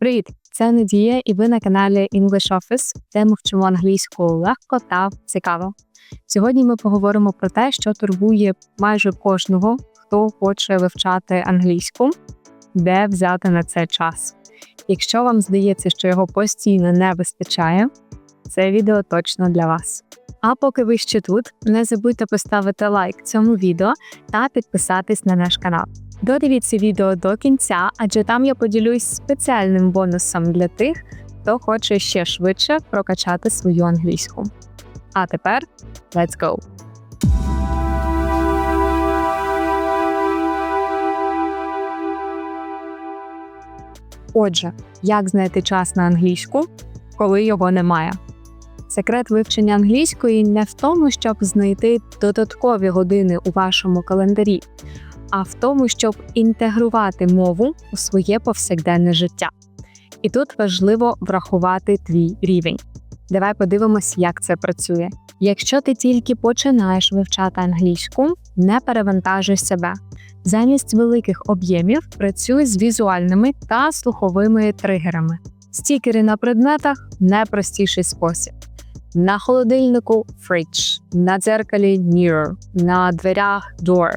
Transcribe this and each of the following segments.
Привіт! Це Надія, і ви на каналі English Office, де ми вчимо англійську легко та цікаво. Сьогодні ми поговоримо про те, що турбує майже кожного, хто хоче вивчати англійську, де взяти на це час. Якщо вам здається, що його постійно не вистачає, це відео точно для вас. А поки ви ще тут, не забудьте поставити лайк цьому відео та підписатись на наш канал. Додивіться відео до кінця, адже там я поділюсь спеціальним бонусом для тих, хто хоче ще швидше прокачати свою англійську. А тепер let's go! Отже, як знайти час на англійську, коли його немає? Секрет вивчення англійської не в тому, щоб знайти додаткові години у вашому календарі, а в тому, щоб інтегрувати мову у своє повсякденне життя. І тут важливо врахувати твій рівень. Давай подивимось, як це працює. Якщо ти тільки починаєш вивчати англійську, не перевантажуй себе. Замість великих об'ємів працюй з візуальними та слуховими тригерами. Стікери на предметах найпростіший спосіб. На холодильнику fridge, на дзеркалі mirror, на дверях door.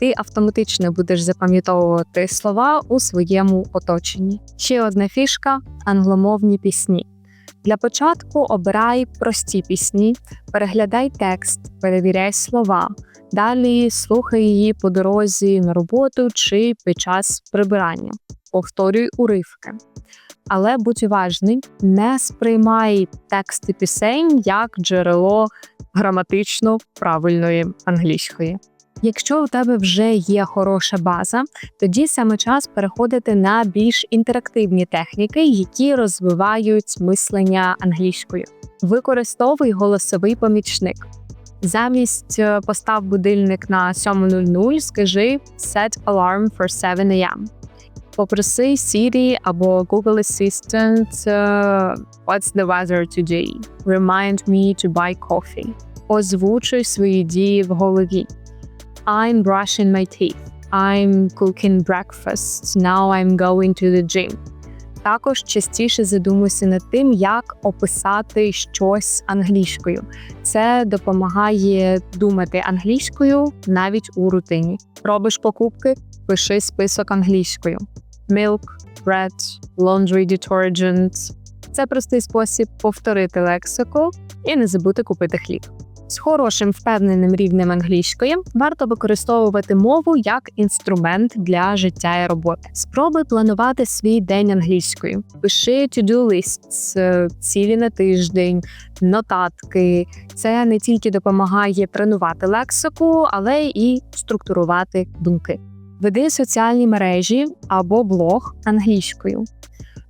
Ти автоматично будеш запам'ятовувати слова у своєму оточенні. Ще одна фішка англомовні пісні. Для початку обирай прості пісні, переглядай текст, перевіряй слова. Далі слухай її по дорозі на роботу чи під час прибирання. Повторюй уривки. Але будь уважний, не сприймай тексти пісень як джерело граматично правильної англійської. Якщо у тебе вже є хороша база, тоді саме час переходити на більш інтерактивні техніки, які розвивають мислення англійською. Використовуй голосовий помічник. Замість е, постав будильник на 7.00, скажи Set alarm for 7 am. Попроси Siri або Google Assistant е, What's the weather today? Remind me to buy coffee. Озвучуй свої дії в голові. I'm brushing my teeth. I'm cooking breakfast. Now I'm going to the gym. Також частіше задумуйся над тим, як описати щось англійською. Це допомагає думати англійською навіть у рутині. Робиш покупки, пиши список англійською: milk, bread, laundry detergent. Це простий спосіб повторити лексику і не забути купити хліб. З хорошим впевненим рівнем англійської варто використовувати мову як інструмент для життя і роботи. Спробуй планувати свій день англійською. Пиши to-do lists, е, цілі на тиждень, нотатки. Це не тільки допомагає тренувати лексику, але і структурувати думки. Веди соціальні мережі або блог англійською.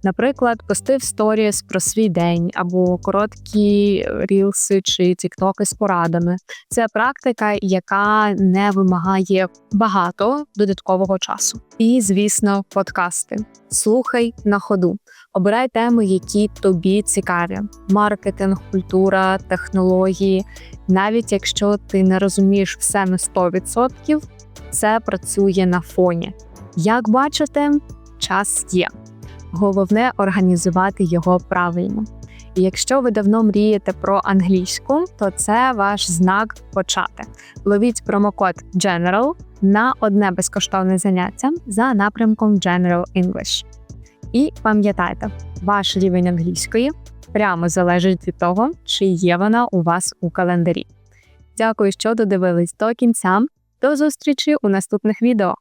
Наприклад, постив сторіс про свій день або короткі рілси чи тіктоки з порадами. Це практика, яка не вимагає багато додаткового часу. І, звісно, подкасти. Слухай на ходу. Обирай теми, які тобі цікаві: маркетинг, культура, технології. Навіть якщо ти не розумієш все на 100%, це працює на фоні. Як бачите, час є. Головне організувати його правильно. І якщо ви давно мрієте про англійську, то це ваш знак почати. Ловіть промокод General на одне безкоштовне заняття за напрямком General English. І пам'ятайте, ваш рівень англійської прямо залежить від того, чи є вона у вас у календарі. Дякую, що додивились до кінця. До зустрічі у наступних відео.